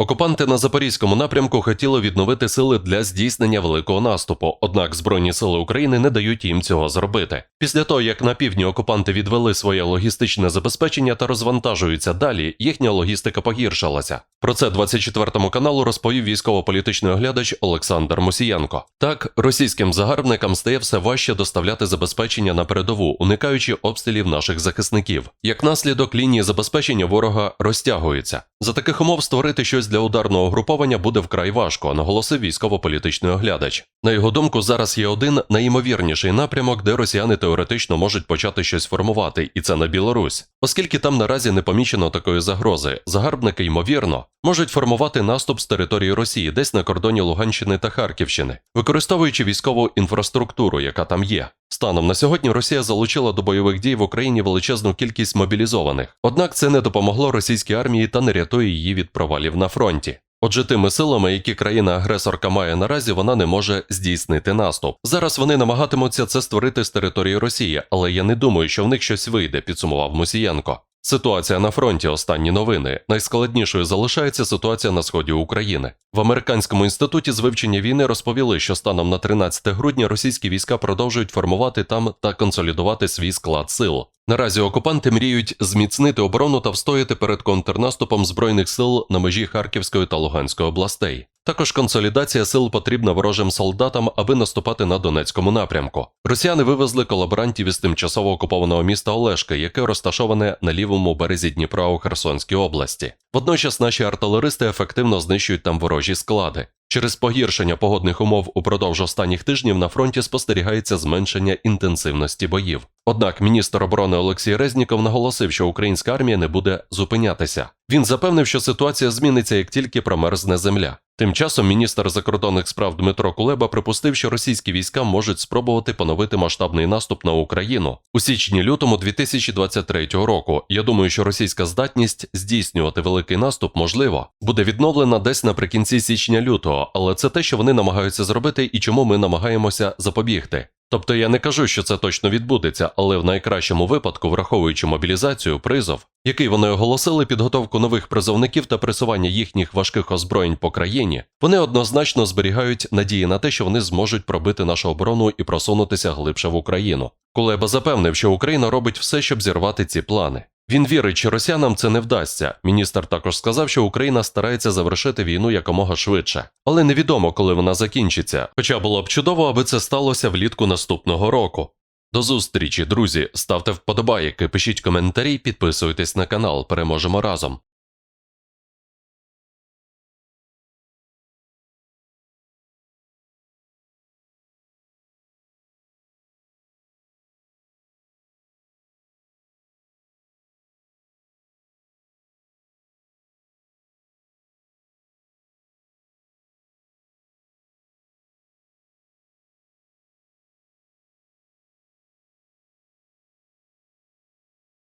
Окупанти на запорізькому напрямку хотіли відновити сили для здійснення великого наступу, однак Збройні сили України не дають їм цього зробити. Після того, як на півдні окупанти відвели своє логістичне забезпечення та розвантажуються далі, їхня логістика погіршилася. Про це 24 каналу розповів військово-політичний оглядач Олександр Мусієнко. Так, російським загарбникам стає все важче доставляти забезпечення на передову, уникаючи обстрілів наших захисників. Як наслідок лінії забезпечення ворога розтягуються. За таких умов створити щось для ударного угруповання буде вкрай важко, наголосив військово-політичний оглядач. На його думку, зараз є один найімовірніший напрямок, де росіяни теоретично можуть почати щось формувати, і це на Білорусь, оскільки там наразі не помічено такої загрози. Загарбники, ймовірно, можуть формувати наступ з території Росії десь на кордоні Луганщини та Харківщини, використовуючи військову інфраструктуру, яка там є. Станом на сьогодні Росія залучила до бойових дій в Україні величезну кількість мобілізованих. Однак це не допомогло російській армії та не рятує її від провалів на фронті. Отже, тими силами, які країна-агресорка має наразі, вона не може здійснити наступ. Зараз вони намагатимуться це створити з території Росії, але я не думаю, що в них щось вийде, підсумував Мусієнко. Ситуація на фронті. Останні новини. Найскладнішою залишається ситуація на сході України. В американському інституті з вивчення війни розповіли, що станом на 13 грудня російські війська продовжують формувати там та консолідувати свій склад сил. Наразі окупанти мріють зміцнити оборону та встояти перед контрнаступом збройних сил на межі Харківської та Луганської областей. Також консолідація сил потрібна ворожим солдатам, аби наступати на Донецькому напрямку. Росіяни вивезли колаборантів із тимчасово окупованого міста Олешки, яке розташоване на лівому березі Дніпра у Херсонській області. Водночас наші артилеристи ефективно знищують там ворожі склади. Через погіршення погодних умов упродовж останніх тижнів на фронті спостерігається зменшення інтенсивності боїв. Однак міністр оборони Олексій Резніков наголосив, що українська армія не буде зупинятися. Він запевнив, що ситуація зміниться як тільки промерзне земля. Тим часом міністр закордонних справ Дмитро Кулеба припустив, що російські війська можуть спробувати поновити масштабний наступ на Україну у січні-лютому 2023 року. Я думаю, що російська здатність здійснювати великий наступ можливо буде відновлена десь наприкінці січня-лютого, але це те, що вони намагаються зробити, і чому ми намагаємося запобігти. Тобто я не кажу, що це точно відбудеться, але в найкращому випадку, враховуючи мобілізацію, призов, який вони оголосили підготовку нових призовників та пресування їхніх важких озброєнь по країні, вони однозначно зберігають надії на те, що вони зможуть пробити нашу оборону і просунутися глибше в Україну. Кулеба запевнив, що Україна робить все, щоб зірвати ці плани. Він вірить, що росіянам це не вдасться. Міністр також сказав, що Україна старається завершити війну якомога швидше, але невідомо, коли вона закінчиться. Хоча було б чудово, аби це сталося влітку наступного року. До зустрічі, друзі. Ставте вподобайки, пишіть коментарі, підписуйтесь на канал. Переможемо разом.